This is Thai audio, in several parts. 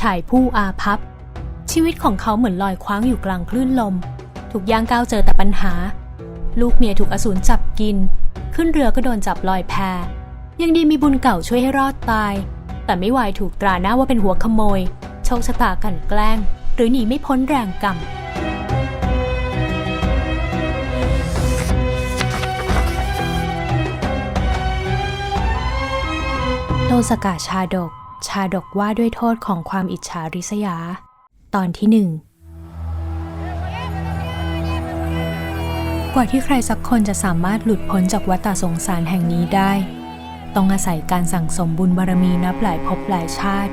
ชายผู้อาภัพชีวิตของเขาเหมือนลอยคว้างอยู่กลางคลื่นลม ถูกย่างก้าวเจอแต่ปัญหา ลูกเมียถูกอสูรจับกิน ขึ้นเรือก็โดนจับลอยแพยังดีมีบุญเก่าช่วยให้รอดตาย แต่ไม่วายถูกตราหน้าว่าเป็นหัวขโมย โชคชะตากันแกล้ง หรือหนีไม่พ้นแรงกรรมโตสกาชาดก ชาดกว่าด้วยโทษของความอิจฉาริษยา ตอนที่หนึ่งกว่าที่ใครสักคนจะสามารถหลุดพ้นจากวัฏสงสารแห่งนี้ได้ ต้องอาศัยการสั่งสมบุญบารมีนับหลายภพหลายชาติ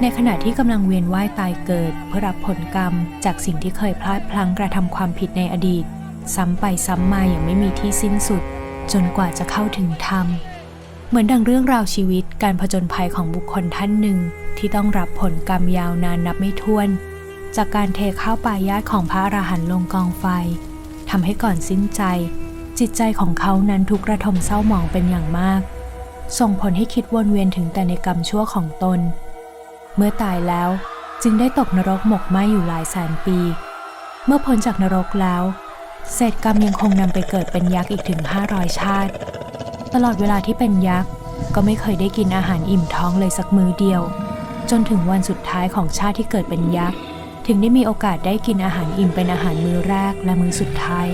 ในขณะที่กำลังเวียนว่ายตายเกิด เพื่อรับผลกรรมจากสิ่งที่เคยพลาดพลั้งกระทำความผิดในอดีต ซ้ำไปซ้ำมาอย่างไม่มีที่สิ้นสุด จนกว่าจะเข้าถึงธรรม เหมือนดังเรื่องราวชีวิตการผจญภัยของบุคคลท่านหนึ่ง ที่ต้องรับผลกรรมยาวนานนับไม่ถ้วน จากการเทข้าวปลายาตของพระอราหันต์ลงกองไฟทำให้ก่อนสิ้นใจ จิตใจของเขานั้นทุกระทมเศร้าหมองเป็นอย่างมาก ส่งผลให้คิดวนเวียนถึงแต่ในกรรมชั่วของตน เมื่อตายแล้วจึงได้ตกนรกหมกไหมอยู่หลายแสนปี เมื่อพ้นจากนรกแล้วเศษกรรมยังคงนำไปเกิดเป็นยักษ์อีกถึง 500 ชาติ ตลอดเวลาที่เป็นยักษ์ ก็ไม่เคยได้กินอาหารอิ่มท้องเลยสักมื้อเดียว จนถึงวันสุดท้ายของชาติที่เกิดเป็นยักษ์ ถึงได้มีโอกาสได้กินอาหารอิ่มเป็นอาหารมื้อแรกและมื้อสุดท้าย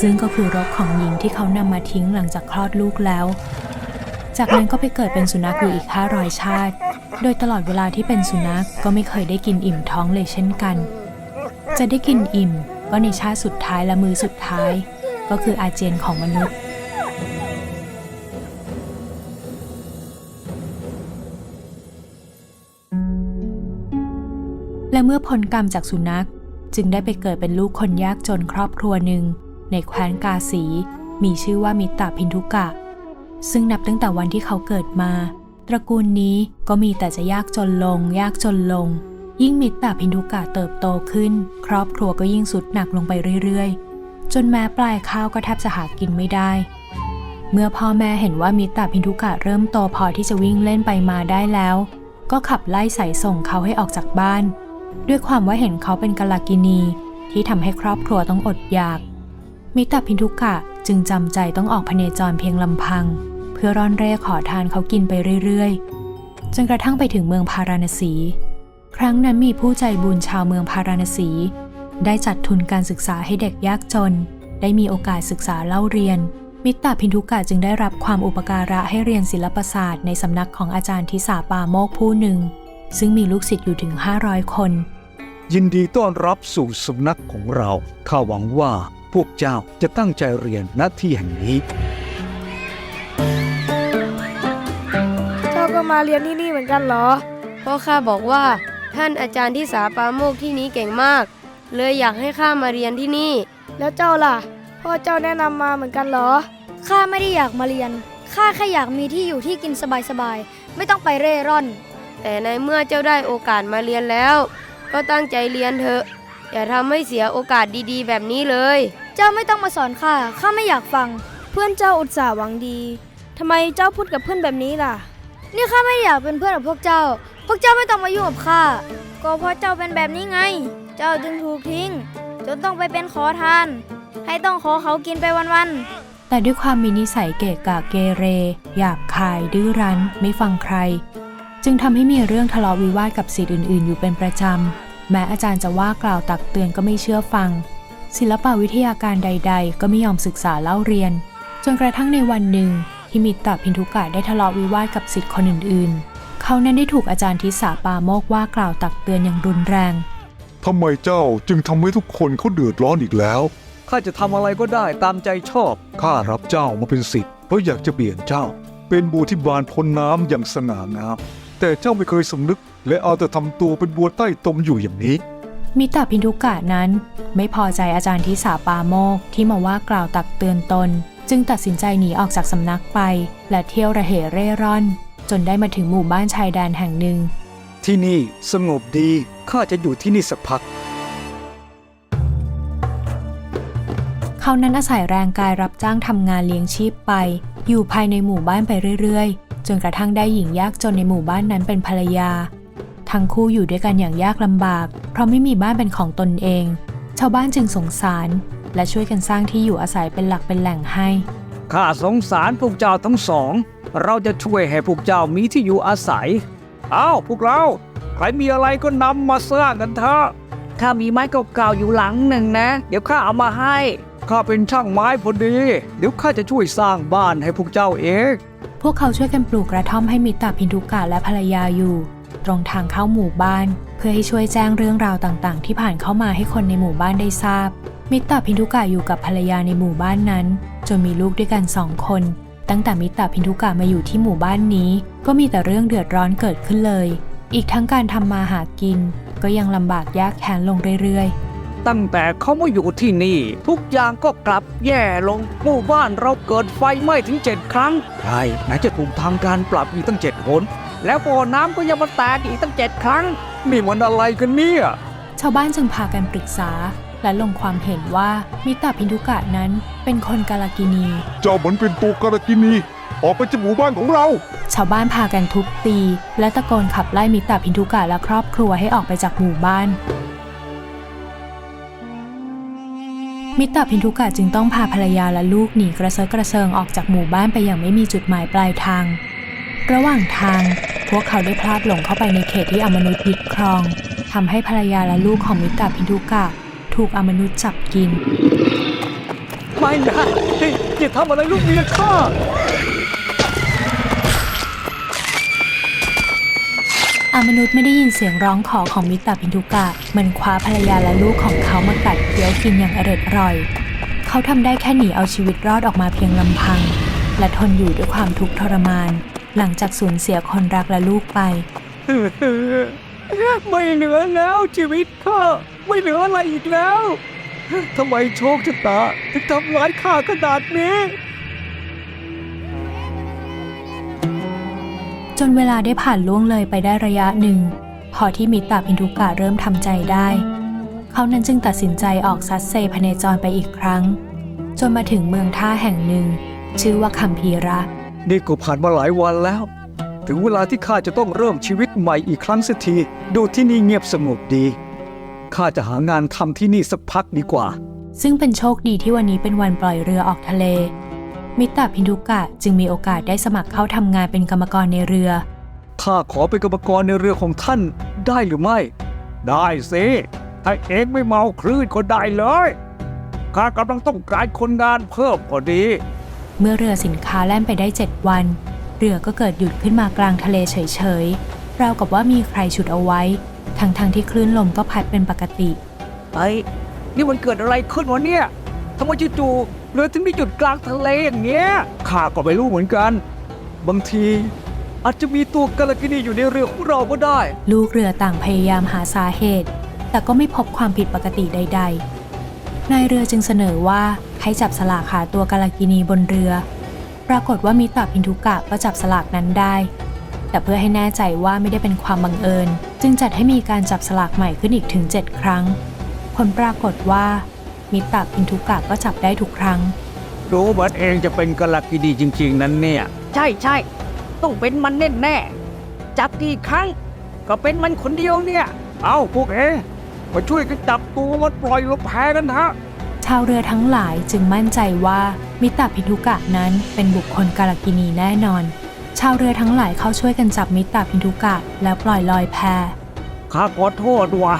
ซึ่งก็คือรกของหญิงที่เขานำมาทิ้งหลังจากคลอดลูกแล้ว จากนั้นก็ไปเกิดเป็นสุนัขอยู่อีก500ชาติ โดยตลอดเวลาที่เป็นสุนัขก็ไม่เคยได้กินอิ่มท้องเลยเช่นกัน จะได้กินอิ่มก็ในชาติสุดท้ายและมือสุดท้าย ก็คืออาเจียนของมนุษย์ มื่อพ้นกรรมจากสุนัข จึงได้ไปเกิดเป็นลูกคนยากจนครอบครัวหนึ่ง ในแคว้นกาสี มีชื่อว่ามิตรพินทุกะ ซึ่งนับตั้งแต่วันที่เขาเกิดมา ตระกูลนี้ก็มีแต่จะยากจนลง ยากจนลง ยิ่งมิตรพินทุกะเติบโตขึ้น ครอบครัวก็ยิ่งสุดหนักลงไปเรื่อยๆ จนแม้ปลายข้าวก็แทบจะหากินไม่ได้เมื่อพ่อแม่เห็นว่ามิตรพินทุกะเริ่มโตพอที่จะวิ่งเล่นไปมาได้แล้ว ก็ขับไล่สายส่งเขาให้ออกจากบ้าน ด้วยความว่าเห็นเขาเป็นกลากินีที่ทำให้ครอบครัวต้องอดอยาก มิตรพินทุกะจึงจำใจต้องออกพเนจรเพียงลำพัง เพื่อร่อนเร่ขอทานเขากินไปเรื่อยๆ จนกระทั่งไปถึงเมืองพาราณสี ครั้งนั้นมีผู้ใจบุญชาวเมืองพาราณสี ได้จัดทุนการศึกษาให้เด็กยากจน ได้มีโอกาสศึกษาเล่าเรียน มิตรพินทุกะจึงได้รับความอุปการะให้เรียนศิลปศาสตร์ในสำนักของอาจารย์ทิสาปาโมกผู้หนึ่ง ซึ่งมีลูกศิษย์อยู่ถึง 500 คน ยินดีต้อนรับสู่สำนักของเรา ข้าหวังว่าพวกเจ้าจะตั้งใจเรียนณที่แห่งนี้เจ้าก็มาเรียนที่นี่เหมือนกันเหรอ เพราะข้าบอกว่า ท่านอาจารย์ที่สาปาโมกที่นี้เก่งมาก เลยอยากให้ข้ามาเรียนที่นี่ แล้วเจ้าล่ะ พ่อเจ้าแนะนำมาเหมือนกันเหรอ ข้าไม่ได้อยากมาเรียน ข้าแค่อยากมีที่อยู่ที่กินสบายๆ ไม่ต้องไปเร่ร่อน แต่ในเมื่อเจ้าได้โอกาสมาเรียนแล้ว ก็ตั้งใจเรียนเถอะ อย่าทำให้เสียโอกาสดีๆ แบบนี้เลย เจ้าไม่ต้องมาสอนข้าข้าไม่อยากฟัง เพื่อนเจ้าอุตส่าห์หวังดีทำไมเจ้าพูดกับเพื่อนแบบนี้ล่ะ นี่ข้าไม่ได้อยากเป็นเพื่อนกับพวกเจ้า พวกเจ้าไม่ต้องมายุ่งกับข้า ก็เพราะเจ้าเป็นแบบนี้ไง เจ้าจึงถูกทิ้ง จนต้องไปเป็นขอทาน ให้ต้องขอเขากินไปวันแต่ด้วยความมีนิสัยเกะกะเกเร หยาบคายดื้อรั้น ไม่ฟังใคร จึงทำให้มีเรื่องทะเลาะวิวาทกับศิษย์อื่น ๆ อยู่เป็นประจำ แม้อาจารย์จะว่ากล่าวตักเตือนก็ไม่เชื่อฟัง ศิลปวิทยาการใด ๆ ก็ไม่ยอมศึกษาเล่าเรียน จนกระทั่งในวันหนึ่งที่มิตรพินทุกะได้ทะเลาะวิวาทกับศิษย์คนอื่น ๆ เขานั้นได้ถูกอาจารย์ทิสาปาโมกว่ากล่าวตักเตือนอย่างรุนแรงทำไมเจ้าจึงทำให้ทุกคนเขาเดือดร้อนอีกแล้วข้าจะทำอะไรก็ได้ตามใจชอบ ข้ารับเจ้ามาเป็นศิษย์เพราะอยากจะเปลี่ยนเจ้า เป็นบัวที่บานพ้นน้ำอย่างสง่างาม แต่เจ้าไม่เคยสำนึก และเอาแต่ทำตัวเป็นบัวใต้ตมอยู่อย่างนี้ มิตรพินทุกะนั้น ไม่พอใจอาจารย์ทิสาปาโมกที่มาว่ากล่าวตักเตือนตน จึงตัดสินใจหนีออกจากสำนักไป และเที่ยวระเหเร่ร่อน จนได้มาถึงหมู่บ้านชายแดนแห่งหนึ่ง ที่นี่สงบดี ข้าจะอยู่ที่นี่สักพัก เขานั้นอาศัยแรงกายรับจ้างทำงานเลี้ยงชีพไป อยู่ภายในหมู่บ้านไปเรื่อยๆ จนกระทั่งได้หญิงยากจนในหมู่บ้านนั้นเป็นภรรยา ทั้งคู่อยู่ด้วยกันอย่างยากลำบาก เพราะไม่มีบ้านเป็นของตนเอง ชาวบ้านจึงสงสาร และช่วยกันสร้างที่อยู่อาศัยเป็นหลักเป็นแหล่งให้ข้าสงสารพวกเจ้าทั้งสอง เราจะช่วยให้พวกเจ้ามีที่อยู่อาศัยอ้าวพวกเรา ใครมีอะไรก็นำมาสร้างกันเถอะข้ามีไม้เก่าๆอยู่หลังหนึ่งนะ เดี๋ยวข้าเอามาให้ข้าเป็นช่างไม้พอดี เดี๋ยวข้าจะช่วยสร้างบ้านให้พวกเจ้าเองพ วกเขาช่วยกันปลูกกระท่อมให้มิตรพินทุกะและภรรยาอยู่ ตรงทางเข้าหมู่บ้าน เพื่อให้ช่วยแจ้งเรื่องราวต่างๆ ที่ผ่านเข้ามาให้คนในหมู่บ้านได้ทราบ มิตรพินทุกะอยู่กับภรรยาในหมู่บ้านนั้น จนมีลูกด้วยกันสองคน ตั้งแต่มิตรพินทุกะมาอยู่ที่หมู่บ้านนี้ ก็มีแต่เรื่องเดือดร้อนเกิดขึ้นเลย อีกทั้งการทำมาหากิน ก็ยังลำบากยากแค้นลงเรื่อยๆ ตั้งแต่เขามาอยู่ที่นี่ ทุกอย่างก็กลับแย่ลงหมู่บ้านเราเกิดไฟไหม้ถึงเจ็ดครั้งใช่ไหนจะถูกทางการปรับอีกตั้งเจ็ดหนแล้วบ่อน้ำก็ยังมาแตกอีกตั้งเจ็ดครั้งนี่มันอะไรกันเนี่ยชาวบ้านจึงพากันปรึกษา และลงความเห็นว่ามิตรพินทุกะนั้นเป็นคนกาลกินี เจ้าเหมือนเป็นตัวการกินี ออกไปจากหมู่บ้านของเรา ชาวบ้านพากันทุบตี และตะโกนขับไล่มิตรพินทุกะและครอบครัวให้ออกไปจากหมู่บ้าน มิตรพินทุกะจึงต้องพาภรรยาและลูกหนีกระเซาะกระเซิงออกจากหมู่บ้านไปอย่างไม่มีจุดหมายปลายทาง ระหว่างทาง พวกเขาได้พลาดหลงเข้าไปในเขตที่อมนุษย์ยึดครองทำให้ภรรยาและลูกของมิตรพินทุกะถูกอมนุษย์จับกิน ไม่นะอย่าทำอะไรลูกเมียข้า อามนุษย์ไม่ได้ยินเสียงร้องขอของมิตรพินทุกะ มันคว้าภรรยาและลูกของเขามากัดเคี้ยวกินอย่างอร็ดอร่อย เขาทำได้แค่หนีเอาชีวิตรอดออกมาเพียงลำพัง และทนอยู่ด้วยความทุกข์ทรมาน หลังจากสูญเสียคนรักและลูกไป ไม่เหลือแล้วชีวิตข้าไม่เหลืออะไรอีกแล้วทำไมโชคชะตาถึงทำร้ายข้าขนาดนี้ จนเวลาได้ผ่านล่วงเลยไปได้ระยะหนึ่ง พอที่มิตรพินทุกะเริ่มทำใจได้ เขานั้นจึงตัดสินใจออกซัดเซพเนจรไปอีกครั้ง จนมาถึงเมืองท่าแห่งหนึ่ง ชื่อว่าคัมพีระนี่ก็ผ่านมาหลายวันแล้ว ถึงเวลาที่ข้าจะต้องเริ่มชีวิตใหม่อีกครั้งสักทีดูที่นี่เงียบสงบดีข้าจะหางานทำที่นี่สักพักดีกว่า ซึ่งเป็นโชคดีที่วันนี้เป็นวันปล่อยเรือออกทะเล มิตรพินทุกะจึงมีโอกาสได้สมัครเข้าทำงานเป็นกรรมกรในเรือ ข้าขอเป็นกรรมกรในเรือของท่านได้หรือไม่ ได้สิถ้าเองไม่เมาคลื่นก็ได้เลยข้ากำลังต้องการคนงานเพิ่มพอดี เมื่อเรือสินค้าแล่นไปได้เจ็ดวัน เรือก็เกิดหยุดขึ้นมากลางทะเลเฉยๆราวกับว่ามีใครฉุดเอาไว้ ทั้งๆที่คลื่นลมก็พัดเป็นปกติไอ้นี่มันเกิดอะไรขึ้นวะเนี่ยทำไมจู่ๆ เรือถึงได้หยุดกลางทะเลอย่างเงี้ยข้าก็ไม่รู้เหมือนกัน บางที อาจจะมีตัวกาลกินีอยู่ในเรือของเราก็ได้ ลูกเรือต่างพยายามหาสาเหตุ แต่ก็ไม่พบความผิดปกติใด ๆ นายเรือจึงเสนอว่าให้จับสลากหาตัวกาลกินีบนเรือ ปรากฏว่ามิตรพินทุกะก็จับสลากนั้นได้ แต่เพื่อให้แน่ใจว่าไม่ได้เป็นความบังเอิญ จึงจัดให้มีการจับสลากใหม่ขึ้นอีกถึง 7 ครั้ง ผลปรากฏว่า มิตรพินทุกะก็จับได้ทุกครั้งรู้เหมือนเองจะเป็นกาลกินีจริง ๆ นั้นเนี่ย ใช่ใช่ต้องเป็นมันแน่แน่ๆจับกี่ครั้ง ก็เป็นมันคนเดียวเนี่ย เอาพวกเองมาช่วยกันจับตัวมันปล่อยลงแพกันเถอะชาวเรือทั้งหลายจึงมั่นใจว่ามิตรพิทุกะนั้นเป็นบุคคลกาลกินีแน่นอน ชาวเรือทั้งหลายเข้าช่วยกันจับมิตรพิทุกะแล้วปล่อยลอยแพ ข้าขอโทษว่ะ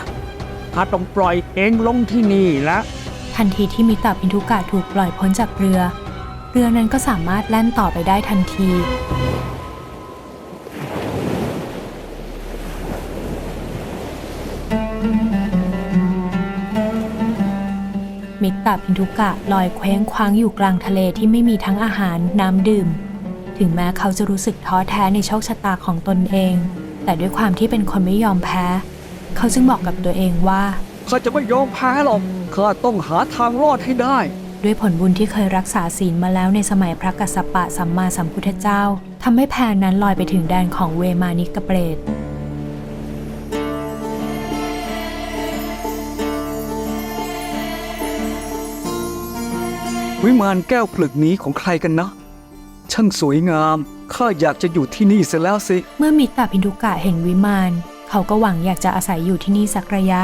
ข้าต้องปล่อยเองลงที่นี่แล้ว ทันทีที่มิตรพินทุกะถูกปล่อยพ้นจากเรือ เรือนั้นก็สามารถแล่นต่อไปได้ทันที มิตรพินทุกะลอยเคว้งคว้างอยู่กลางทะเลที่ไม่มีทั้งอาหารน้ำดื่ม ถึงแม้เขาจะรู้สึกท้อแท้ในโชคชะตาของตนเอง แต่ด้วยความที่เป็นคนไม่ยอมแพ้ เขาจึงบอกกับตัวเองว่า ข้าจะไม่ยอมแพ้หรอกข้าต้องหาทางรอดให้ได้ ด้วยผลบุญที่เคยรักษาศีลมาแล้วในสมัยพระกัสสปะสัมมาสัมพุทธเจ้าทำให้แพนนั้นลอยไปถึงแดนของเวมานิกเปรตวิมานแก้วผลึกนี้ของใครกันนะ ช่างสวยงาม ข้าอยากจะอยู่ที่นี่เสียแล้วสิ เมื่อมิตรพินทุกะเห็นวิมาน เขาก็หวังอยากจะอาศัยอยู่ที่นี่สักระยะ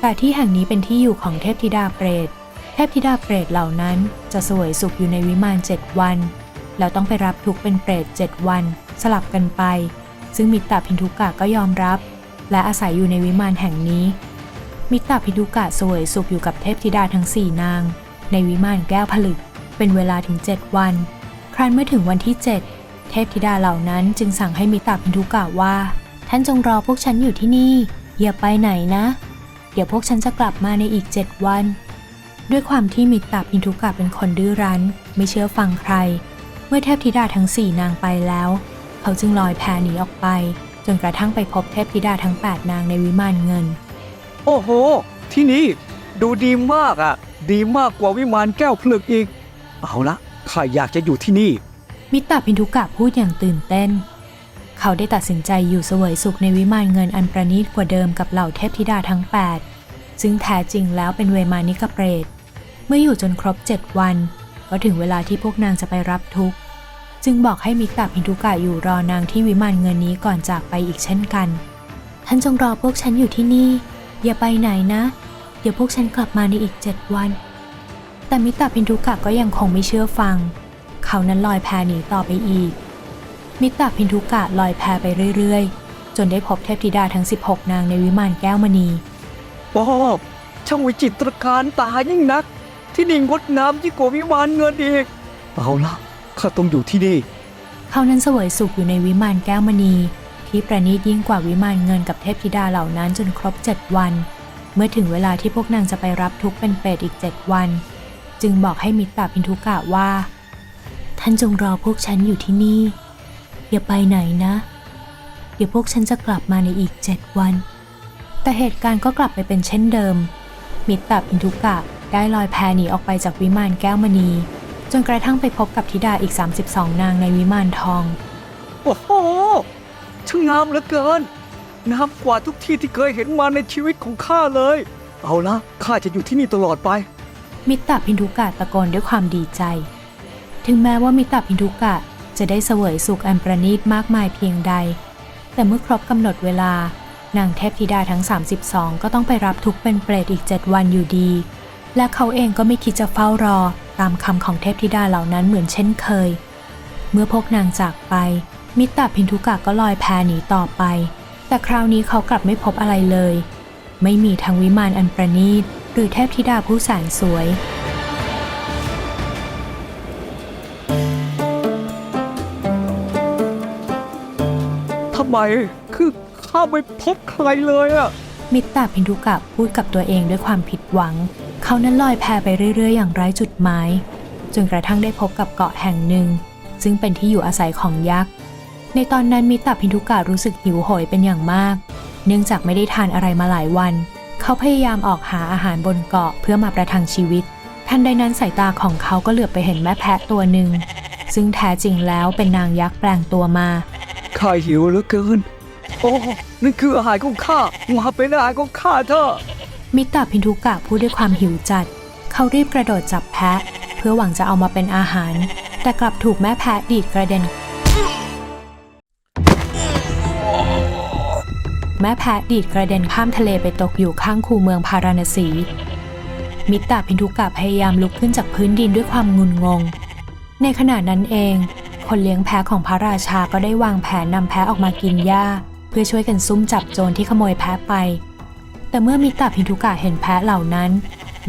แต่ที่แห่งนี้เป็นที่อยู่ของเทพธิดาเปรต เทพธิดาเปรตเหล่านั้นจะสวยสุขอยู่ในวิมานเจ็ดวัน แล้วต้องไปรับทุกเป็นเปรตเจ็ดวัน สลับกันไป ซึ่งมิตรพินทุกะก็ยอมรับ และอาศัยอยู่ในวิมานแห่งนี้ มิตรพินทุกะสวยสุขอยู่กับเทพธิดาทั้งสี่นาง ในวิมานแก้วผลึก เป็นเวลาถึง7วัน ครั้นเมื่อถึงวันที่7เทพธิดาเหล่านั้นจึงสั่งให้มิตรพินทุกะว่า ท่านจงรอพวกฉันอยู่ที่นี่อย่าไปไหนนะ เดี๋ยวพวกฉันจะกลับมาในอีก7วัน ด้วยความที่มิตรพินทุกะเป็นคนดื้อรั้น ไม่เชื่อฟังใคร เมื่อเทพธิดาทั้งสี่นางไปแล้ว เขาจึงลอยแพหนีออกไป จนกระทั่งไปพบเทพธิดาทั้ง 8 นางในวิมานเงิน โอ้โห ที่นี่ดูดีมากอะ ดีมากกว่าวิมานแก้วผลึกอีก เอาละข้าอยากจะอยู่ที่นี่ มิตรพินทุกะพูดอย่างตื่นเต้น เขาได้ตัดสินใจอยู่เสวยสุขในวิมานเงินอันประณีตกว่าเดิมกับเหล่าเทพธิดาทั้ง 8 ซึ่งแท้จริงแล้วเป็นเวมานิกเปรต เมื่ออยู่จนครบ 7 วัน ก็ถึงเวลาที่พวกนางจะไปรับทุกข์ จึงบอกให้มิตรพินทุกะอยู่รอนางที่วิมานเงินนี้ก่อนจากไปอีกเช่นกัน ท่านจงรอพวกฉันอยู่ที่นี่ อย่าไปไหนนะ เดี๋ยวพวกฉันกลับมาในอีก 7 วัน แต่มิตรพินทุกะก็ยังคงไม่เชื่อฟัง เขานั้นลอยแพหนีต่อไปอีก มิตรพินทุกะลอยแพไปเรื่อยๆ จนได้พบเทพธิดาทั้ง 16 นางในวิมานแก้วมณีป๊อบช่างวิจิตรการตายิ่งนัก ที่นี่งดงามยิ่งกว่าวิมานเงินอีกเอาละข้าต้องอยู่ที่นี่ เขานั้นเสวยสุขอยู่ในวิมานแก้วมณี ที่ประณีตยิ่งกว่าวิมานเงินกับเทพธิดาเหล่านั้นจนครบ7วัน เมื่อถึงเวลาที่พวกนางจะไปรับทุกข์เป็นเปรตอีก7วัน จึงบอกให้มิตรพินทุกะว่า ท่านจงรอพวกฉันอยู่ที่นี่ อย่าไปไหนนะ เดี๋ยวพวกฉันจะกลับมาในอีก7วัน แต่เหตุการณ์ก็กลับไปเป็นเช่นเดิม มิตรพินทุกะได้ลอยแพหนีออกไปจากวิมานแก้วมณี จนกระทั่งไปพบกับธิดาอีก 32 นางในวิมานทอง โอ้โหช่างงามเหลือเกิน งามกว่าทุกที่ที่เคยเห็นมาในชีวิตของข้าเลย เอาละข้าจะอยู่ที่นี่ตลอดไป มิตรพินทุกะตะโกนด้วยความดีใจ ถึงแม้ว่ามิตรพินทุกะ จะได้เสวยสุขอันประณีตมากมายเพียงใด แต่เมื่อครบกำหนดเวลา นางเทพธิดาทั้ง 32 ก็ต้องไปรับทุกข์เป็นเปรตอีก 7 วันอยู่ดี และเขาเองก็ไม่คิดจะเฝ้ารอตามคำของเทพธิดาเหล่านั้นเหมือนเช่นเคย เมื่อพวกนางจากไป มิตรพินทุกะก็ลอยแพหนีต่อไป แต่คราวนี้เขากลับไม่พบอะไรเลย ไม่มีทั้งวิมานอันประณีตหรือเทพธิดาผู้แสนสวย ทำไมคือข้าไม่พบใครเลยอะมิตรพินทุกะพูดกับตัวเองด้วยความผิดหวัง เขานั้นลอยแพไปเรื่อยๆ อย่างไร้จุดหมาย จนกระทั่งได้พบกับเกาะแห่งหนึ่ง ซึ่งเป็นที่อยู่อาศัยของยักษ์ ในตอนนั้นมิตรพินทุกะรู้สึกหิวโหยเป็นอย่างมาก เนื่องจากไม่ได้ทานอะไรมาหลายวัน เขาพยายามออกหาอาหารบนเกาะเพื่อมาประทังชีวิต ทันใดนั้นสายตาของเขาก็เหลือบไปเห็นแม่แพะตัวหนึ่งซึ่งแท้จริงแล้วเป็นนางยักษ์แปลงตัวมา ข้าหิวเหลือเกิน โอ้นั่นคืออาหารของข้ามาเป็นอาหารของข้าเถอะมิตรพินทุกะพูดด้วยความหิวจัด เขารีบกระโดดจับแพะ เพื่อหวังจะเอามาเป็นอาหาร แต่กลับถูกแม่แพะดีดกระเด็น แม่แพะดีดกระเด็นข้ามทะเลไปตกอยู่ข้างคูเมืองพาราณสี มิตรพินทุกะพยายามลุกขึ้นจากพื้นดินด้วยความงุนงง ในขณะนั้นเอง คนเลี้ยงแพะของพระราชาก็ได้วางแผนนำแพะออกมากินหญ้า เพื่อช่วยกันซุ่มจับโจรที่ขโมยแพะไป แต่เมื่อมิตรพินทุกะเห็นแพะเหล่านั้น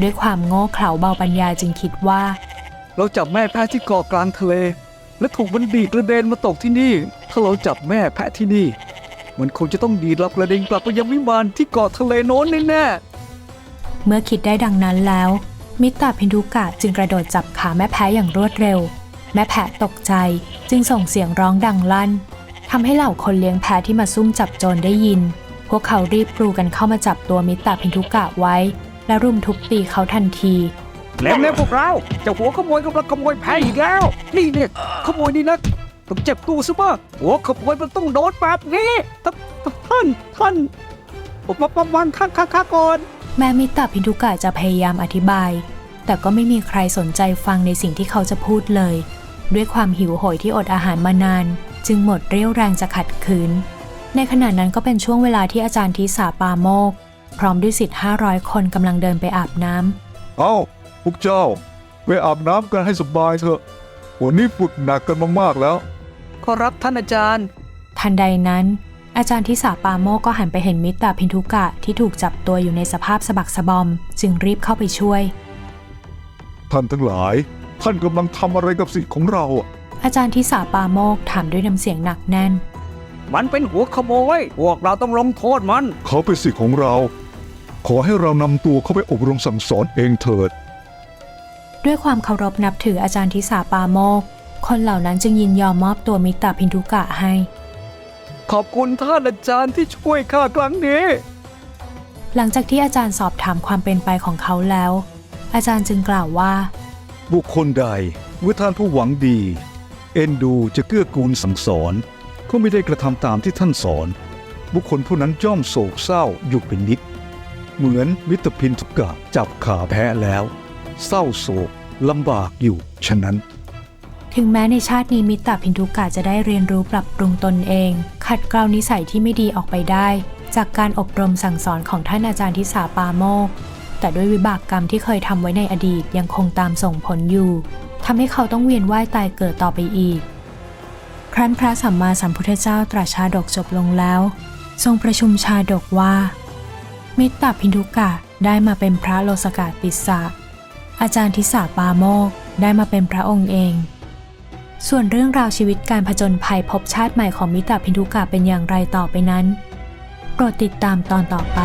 ด้วยความโง่เขลาเบาปัญญาจึงคิดว่า เราจับแม่แพะที่เกาะกลางทะเล และถูกมันดีดกระเด็นมาตกที่นี่ ถ้าเราจับแม่แพะที่นี่ มันคงจะต้องดีดเรากระเด็นกลับไปยังวิมานที่เกาะทะเลโน้นแน่เมื่อคิดได้ดังนั้นแล้ว มิตรพินทุกะจึงกระโดดจับขาแม่แพะอย่างรวดเร็ว แม่แพะตกใจจึงส่งเสียงร้องดังลั่นทำให้เหล่าคนเลี้ยงแพะที่มาซุ่มจับโจรได้ยิน พวกเขารีบกรูกันเข้ามาจับตัวมิตรพินทุกะไว้ และรุมทุบตีเขาทันทีๆแล้วแล้วพวกเราเจ้าหัวขโมยกำลังขโมยแพะอีกแล้ว นี่เนี่ยขโมยนี่นะต้องเจ็บตัวซะบ้างหัวขโมยมันต้องโดนแบบนี้ท่านท่านท่านผมมาประมาณข้างข้างก่อนแม้มิตรพินทุกะจะพยายามอธิบาย แต่ก็ไม่มีใครสนใจฟังในสิ่งที่เขาจะพูดเลย ด้วยความหิวโหยที่อดอาหารมานาน จึงหมดเรี่ยวแรงจะขัดขืน ในขณะนั้นก็เป็นช่วงเวลาที่อาจารย์ทิสาปาโมก พร้อมด้วยสิทธิ์500 คนกำลังเดินไปอาบน้ำเอ้าพวกเจ้าไปอาบน้ำกันให้สบายเถอะ วันนี้ฝึกหนักกันมากๆแล้ว ขอรับท่านอาจารย์ ทันใดนั้น อาจารย์ทิสาปาโมกก็หันไปเห็นมิตรพินทุกะที่ถูกจับตัวอยู่ในสภาพสะบักสะบอม จึงรีบเข้าไปช่วย ท่านทั้งหลาย ท่านกำลังทำอะไรกับสิทธิ์ของเราอะอาจารย์ทิสาปาโมกถามด้วยน้ำเสียงหนักแน่น มันเป็นหัวขโมย พวกเราต้องลงโทษมัน เขาเป็นสิทธิ์ของเรา ขอให้เรานำตัวเขาไปอบรมสั่งสอนเองเถิด ด้วยความเคารพนับถืออาจารย์ทิสาปาโมก คนเหล่านั้นจึงยินยอมมอบตัวมิตรพินทุกะให้ ขอบคุณท่านอาจารย์ที่ช่วยข้าครั้งนี้ หลังจากที่อาจารย์สอบถามความเป็นไปของเขาแล้ว อาจารย์จึงกล่าวว่า บุคคลใดเมื่อท่านผู้หวังดี เอ็นดูจะเกื้อกูลสั่งสอนก็ไม่ได้กระทำตามที่ท่านสอน บุคคลผู้นั้นย่อมโศกเศร้าอยู่เป็นนิด เหมือนมิตรพินทุกกะจับขาแพ้แล้ว เศร้าโศกลำบากอยู่ฉะนั้น ถึงแม้ในชาตินี้มิตรพินทุกะจะได้เรียนรู้ปรับปรุงตนเอง ขัดเกลานิสัยที่ไม่ดีออกไปได้ จากการอบรมสั่งสอนของท่านอาจารย์ทิสาปาโมก แต่ด้วยวิบากกรรมที่เคยทำไว้ในอดีตยังคงตามส่งผลอยู่ทำให้เขาต้องเวียนว่ายตายเกิดต่อไปอีก ครั้นพระสัมมาสัมพุทธเจ้าตรัสชาดกจบลงแล้ว ทรงประชุมชาดกว่า มิตรพินทุกะได้มาเป็นพระโลสกาติสสะอาจารย์ทิสาปาโมกได้มาเป็นพระองค์เอง ส่วนเรื่องราวชีวิตการผจญภัยพบชาติใหม่ของมิตรพินทุกะเป็นอย่างไรต่อไปนั้น โปรดติดตามตอนต่อไป